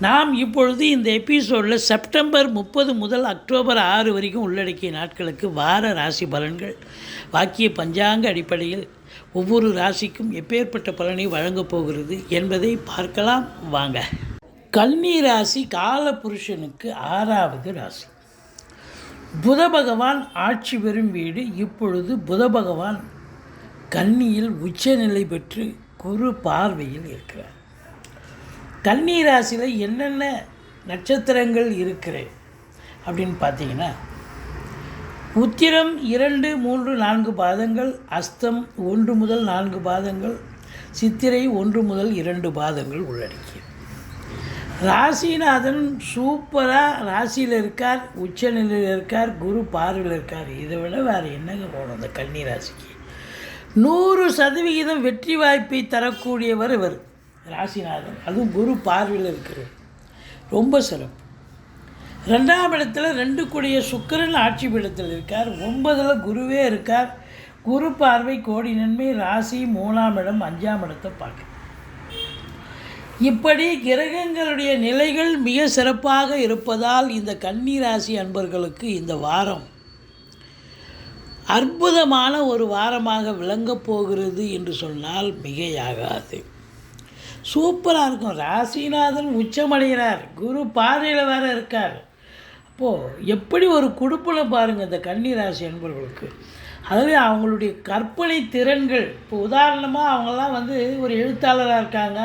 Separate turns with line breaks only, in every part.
நாம் இப்பொழுது இந்த எபிசோடில் செப்டம்பர் முப்பது முதல் அக்டோபர் ஆறு வரைக்கும் உள்ளடக்கிய நாட்களுக்கு வார ராசி பலன்கள். வாக்கிய பஞ்சாங்க அடிப்படையில் ஒவ்வொரு ராசிக்கும் எப்பேற்பட்ட பலனை வழங்கப் போகிறது என்பதை பார்க்கலாம். வாங்க. கன்னி ராசி காலபுருஷனுக்கு ஆறாவது ராசி. புத பகவான் ஆட்சி பெறும் வீடு இப்பொழுது புத பகவான் கன்னியில் உச்சநிலை பெற்று குரு பார்வையில் இருக்கிறார். கன்னி ராசியில் என்னென்ன நட்சத்திரங்கள் இருக்குது அப்படின்னு பார்த்தீங்கன்னா உத்திரம் இரண்டு மூன்று நான்கு பாதங்கள் அஸ்தம் ஒன்று முதல் நான்கு பாதங்கள் சித்திரை ஒன்று முதல் இரண்டு பாதங்கள் உள்ளடக்கிய ராசிநாதன் சூப்பராக ராசியில் இருக்கார் உச்சநிலையில் இருக்கார் குரு பார்வையில் இருக்கார். இதை விட வேறு என்னங்க போகணும் அந்த கன்னி ராசிக்கு நூறு சதவிகிதம் வெற்றி வாய்ப்பை தரக்கூடியவர் இவர். ராசிநாதன். அதுவும் குரு பார்வையில் இருக்கிறது ரொம்ப சிறப்பு. ரெண்டாம் இடத்துல ரெண்டு கூடிய சுக்கிரன் ஆட்சி பீடத்தில் இருக்கார். ஒன்பதில் குருவே இருக்கார். குரு பார்வை கோடி நன்மை ராசி மூணாம் இடம் அஞ்சாம் இடத்தை பார்க்க. இப்படி கிரகங்களுடைய நிலைகள் மிக சிறப்பாக இருப்பதால் இந்த கன்னி ராசி அன்பர்களுக்கு இந்த வாரம் அற்புதமான ஒரு வாரமாக விளங்கப் போகிறது என்று சொன்னால் மிகையாகாது. சூப்பராக இருக்கும். ராசிநாதன் உச்சமடைகிறார். குரு பார்வையில் வேற இருக்கார். அப்போது எப்படி ஒரு கொடுப்பில் பாருங்கள் இந்த கன்னி ராசி அன்பர்களுக்கு. அதுவே அவங்களுடைய கற்பனை திறன்கள். இப்போ உதாரணமாக அவங்கெல்லாம் வந்து ஒரு எழுத்தாளராக இருக்காங்க.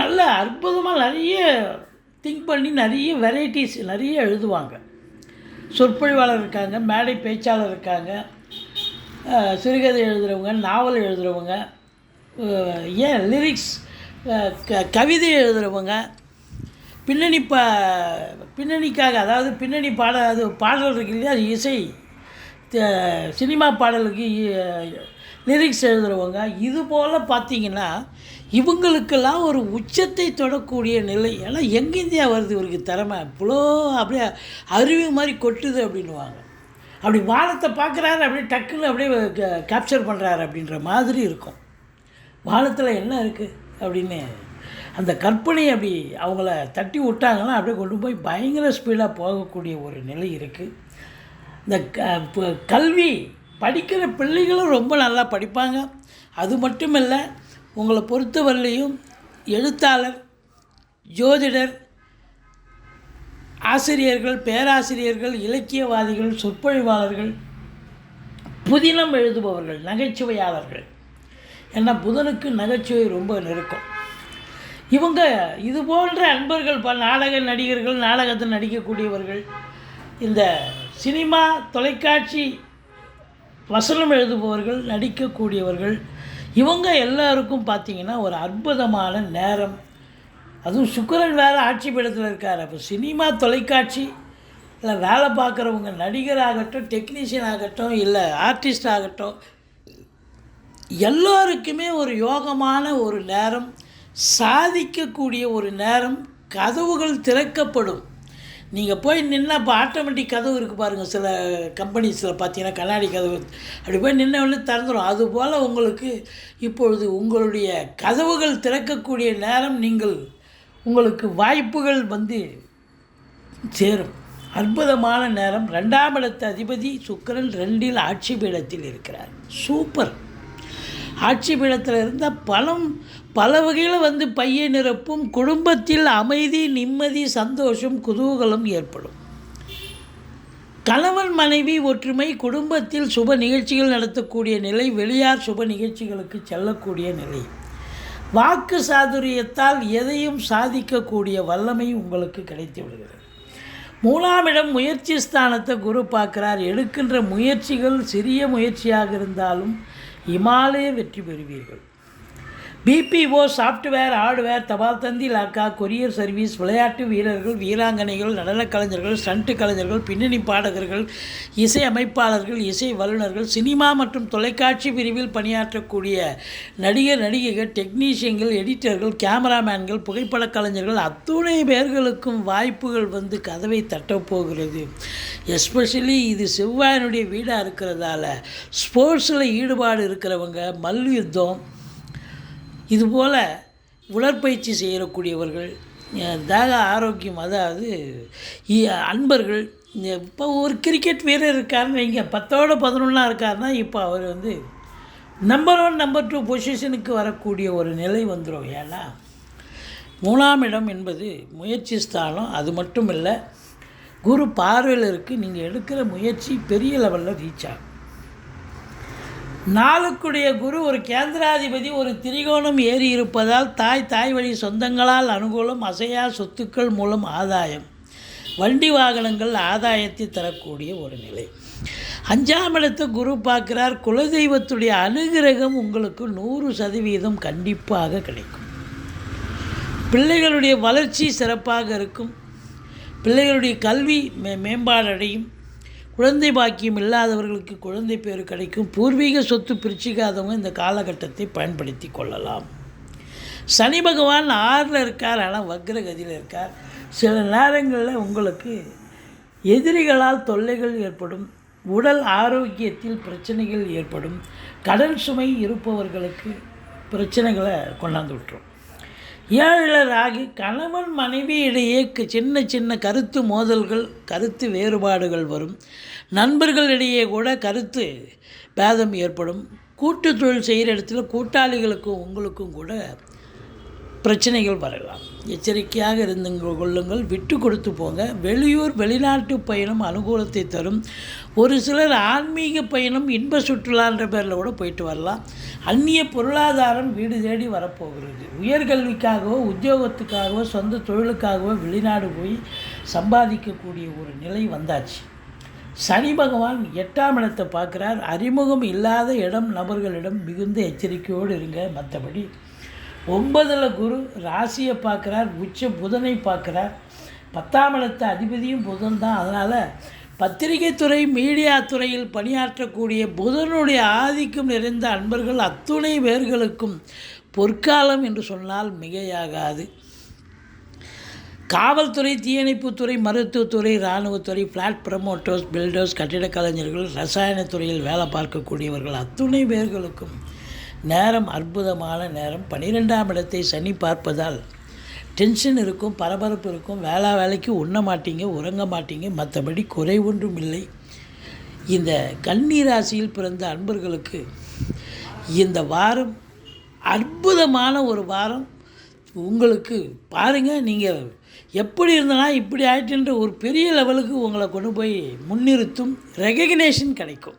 நல்ல அற்புதமாக நிறைய திங்க் பண்ணி நிறைய வெரைட்டிஸ் நிறைய எழுதுவாங்க. சொற்பொழிவாளர் இருக்காங்க மேடை பேச்சாளர் இருக்காங்க. சிறுகதை எழுதுகிறவங்க நாவல் எழுதுகிறவங்க ஏன் லிரிக்ஸ் க கவிதை எழுதுகிறவங்க பின்னணி பா பின்னணிக்காக அதாவது பின்னணி பாட அது பாடல் இருக்கு இல்லையா அது இசை சினிமா பாடலுக்கு லிரிக்ஸ் எழுதுகிறவங்க இது போல் பார்த்தீங்கன்னா இவங்களுக்கெல்லாம் ஒரு உச்சத்தை தொடக்கூடிய நிலை. ஏன்னா எங்கேருந்தியா வருது இவருக்கு திறமை. இவ்வளோ அப்படியே அருவி மாதிரி கொட்டுது அப்படின்னுவாங்க. அப்படி வானத்தை பார்க்குறாரு அப்படியே டக்குன்னு அப்படியே கேப்சர் பண்ணுறாரு அப்படின்ற மாதிரி இருக்கும். வானத்தில் என்ன இருக்குது அப்படின்னு அந்த கற்பனை அப்படி அவங்கள தட்டி விட்டாங்கன்னா அப்படியே கொண்டு போய் பயங்கர ஸ்பீடாக போகக்கூடிய ஒரு நிலை இருக்குது இந்த க ப- கல்வி படிக்கிற பிள்ளைகளும் ரொம்ப நல்லா படிப்பாங்க. அது மட்டும் இல்லை உங்களை பொறுத்தவரையிலையும் எழுத்தாளர் ஜோதிடர் ஆசிரியர்கள் பேராசிரியர்கள் இலக்கியவாதிகள் சொற்பொழிவாளர்கள் புதினம் எழுதுபவர்கள் நகைச்சுவையாளர்கள். ஏன்னா புதனுக்கு நகைச்சுவை ரொம்ப நெருக்கம். இவங்க இது போன்ற அன்பர்கள் ப நாடக நடிகர்கள் நாடகத்தில் நடிக்கக்கூடியவர்கள் இந்த சினிமா தொலைக்காட்சி வசனம் எழுதுபவர்கள் நடிக்கக்கூடியவர்கள் இவங்க எல்லாருக்கும் பார்த்தீங்கன்னா ஒரு அற்புதமான நேரம். அதுவும் சுக்கரன் வேறு ஆட்சி பீடத்தில் இருக்கார். அப்போ சினிமா தொலைக்காட்சி இல்லை வேலை பார்க்குறவங்க நடிகர் ஆகட்டும் டெக்னீஷியன் ஆகட்டும் இல்லை ஆர்டிஸ்ட் ஆகட்டும் எல்லோருக்குமே ஒரு யோகமான ஒரு நேரம் சாதிக்கக்கூடிய ஒரு நேரம் கதவுகள் திறக்கப்படும். நீங்கள் போய் நின்னா இப்போ ஆட்டோமேட்டிக் கதவு இருக்குது பாருங்கள் சில கம்பெனிஸில் பார்த்தீங்கன்னா கண்ணாடி கதவு. அப்படி போய் நின்ன உடனே திறந்துடும் அதுபோல் உங்களுக்கு இப்பொழுது உங்களுடைய கதவுகள் திறக்கக்கூடிய நேரம் நீங்கள் உங்களுக்கு வாய்ப்புகள் வந்து சேரும். அற்புதமான நேரம். ரெண்டாம் இடத்து அதிபதி சுக்கரன் ரெண்டில் ஆட்சி பீடத்தில் இருக்கிறார். சூப்பர். ஆட்சி பீடத்தில் இருந்தால் பலம் பல வகையில் வந்து பையை நிரப்பும் குடும்பத்தில் அமைதி நிம்மதி சந்தோஷம் குதூகலம் ஏற்படும். கணவன் மனைவி ஒற்றுமை குடும்பத்தில் சுப நிகழ்ச்சிகள் நடத்தக்கூடிய நிலை வெளியார் சுப நிகழ்ச்சிகளுக்கு செல்லக்கூடிய நிலை. வாக்கு சாதுரியத்தால் எதையும் சாதிக்கக்கூடிய வல்லமை உங்களுக்கு கிடைத்து விடுகிறது. மூணாம் இடம் முயற்சி ஸ்தானத்தை குரு பார்க்கிறார். எடுக்கின்ற முயற்சிகள் சிறிய முயற்சியாக இருந்தாலும் இமாலய வெற்றி பெறுவீர்கள். பிபிஓ சாஃப்ட்வேர் ஹார்ட்வேர் தபால் தந்தி லாக்கா கொரியர் சர்வீஸ் விளையாட்டு வீரர்கள் வீராங்கனைகள் நடனக் கலைஞர்கள் ஸ்டண்ட் கலைஞர்கள் பின்னணி பாடகர்கள் இசை அமைப்பாளர்கள் இசை வல்லுநர்கள் சினிமா மற்றும் தொலைக்காட்சி பிரிவில் பணியாற்றக்கூடிய நடிகர் நடிகைகள் டெக்னீஷியன்கள் எடிட்டர்கள் கேமராமேன்கள் புகைப்பட கலைஞர்கள் அத்துணை பேர்களுக்கும் வாய்ப்புகள் வந்து கதவை தட்டப்போகிறது. எஸ்பெஷலி இது செவ்வாயினுடைய வீடாக இருக்கிறதால ஸ்போர்ட்ஸில் ஈடுபாடு இருக்கிறவங்க மல்யுத்தம் இதுபோல் உடற்பயிற்சி செய்யக்கூடியவர்கள் தேக ஆரோக்கியம் அதாவது அன்பர்கள் இப்போ ஒரு கிரிக்கெட் வீரர் இருக்காருன்னு வைங்க பத்தோட பதினொன்றா இருக்காருன்னா இப்போ அவர் வந்து நம்பர் ஒன் நம்பர் டூ பொசிஷனுக்கு வரக்கூடிய ஒரு நிலை வந்துடும் ஏன்னா மூணாம் இடம் என்பது முயற்சி ஸ்தானம் அது மட்டும் இல்லை குரு பார்வையில் இருக்குது நீங்கள் எடுக்கிற முயற்சி பெரிய லெவலில் ரீச் ஆகும். நாளுக்குடைய குரு ஒரு கேந்திராதிபதி ஒரு திரிகோணம் ஏறி இருப்பதால் தாய் தாய் வழி சொந்தங்களால் அனுகூலம் அசையா சொத்துக்கள் மூலம் ஆதாயம். வண்டி வாகனங்கள் ஆதாயத்தை தரக்கூடிய ஒரு நிலை. அஞ்சாம் இடத்தை குரு பார்க்கிறார். குலதெய்வத்துடைய அனுகிரகம் உங்களுக்கு நூறு சதவீதம் கண்டிப்பாக கிடைக்கும். பிள்ளைகளுடைய வளர்ச்சி சிறப்பாக இருக்கும். பிள்ளைகளுடைய கல்வி மே மேம்பாடடையும். குழந்தை பாக்கியம் இல்லாதவர்களுக்கு குழந்தை பேர் கிடைக்கும். பூர்வீக சொத்து பிரிச்சிக்காதவங்க இந்த காலகட்டத்தை பயன்படுத்தி கொள்ளலாம். சனி பகவான் ஆறில் இருக்கார் ஆனால் வக்ரகதியில் இருக்கார். சில நேரங்களில் உங்களுக்கு எதிரிகளால் தொல்லைகள் ஏற்படும் உடல் ஆரோக்கியத்தில் பிரச்சனைகள் ஏற்படும் கடன் சுமை இருப்பவர்களுக்கு பிரச்சனைகளை கொண்டாந்து விட்டுரும். ஏழில் ராகி கணவன் மனைவி இடையே க- சின்ன சின்ன கருத்து மோதல்கள் கருத்து வேறுபாடுகள் வரும். நண்பர்களிடையே கூட கருத்து பேதம் ஏற்படும். கூட்டு தொழில் செய்கிற இடத்துல கூட்டாளிகளுக்கும் உங்களுக்கும் கூட பிரச்சனைகள் வரலாம். எச்சரிக்கையாக இருந்து கொள்ளுங்கள். விட்டு கொடுத்து போங்க. வெளியூர் வெளிநாட்டு பயணம் அனுகூலத்தை தரும். ஒரு சிலர் ஆன்மீக பயணம் இன்ப சுற்றுலான்ற பேரில் கூட போயிட்டு வரலாம். அந்நிய பொருளாதாரம் வீடு தேடி வரப்போகிறது. உயர்கல்விக்காகவோ உத்தியோகத்துக்காகவோ சொந்த தொழிலுக்காகவோ வெளிநாடு போய் சம்பாதிக்கக்கூடிய ஒரு நிலை வந்தாச்சு. சனி பகவான் எட்டாம் இடத்தை பார்க்குறார். அறிமுகம் இல்லாத இடம் நபர்களிடம் மிகுந்த எச்சரிக்கையோடு இருங்க. மற்றபடி ஒன்பதில் குரு ராசியை பார்க்குறார் உச்ச புதனை பார்க்குறார். பத்தாம் இடத்த அதிபதியும் புதன் தான். அதனால் பத்திரிகை துறை மீடியா துறையில் பணியாற்றக்கூடிய புதனுடைய ஆதிக்கம் நிறைந்த அன்பர்கள் அத்துணை பேர்களுக்கும் பொற்காலம் என்று சொன்னால் மிகையாகாது. காவல்துறை தீயணைப்புத்துறை மருத்துவத்துறை இராணுவத்துறை ஃப்ளாட் ப்ரமோட்டர்ஸ் பில்டர்ஸ் கட்டிடக் கலைஞர்கள் ரசாயனத்துறையில் வேலை பார்க்கக்கூடியவர்கள் அத்துணை பேர்களுக்கும் நேரம் அற்புதமான நேரம். பன்னிரெண்டாம் இடத்தை சனி பார்ப்பதால் டென்ஷன் இருக்கும் பரபரப்பு இருக்கும். வேளா வேலைக்கு உண்ண மாட்டீங்க உறங்க மாட்டீங்க. மற்றபடி குறை ஒன்றும் இல்லை. இந்த கன்னி ராசியில் பிறந்த அன்பர்களுக்கு இந்த வாரம் அற்புதமான ஒரு வாரம். உங்களுக்கு பாருங்கள் நீங்கள் எப்படி இருந்தனா இப்படி ஆயிட்டுன்ற ஒரு பெரிய லெவலுக்கு உங்களை கொண்டு போய் முன்னிறுத்தும். ரெகக்னேஷன் கிடைக்கும்.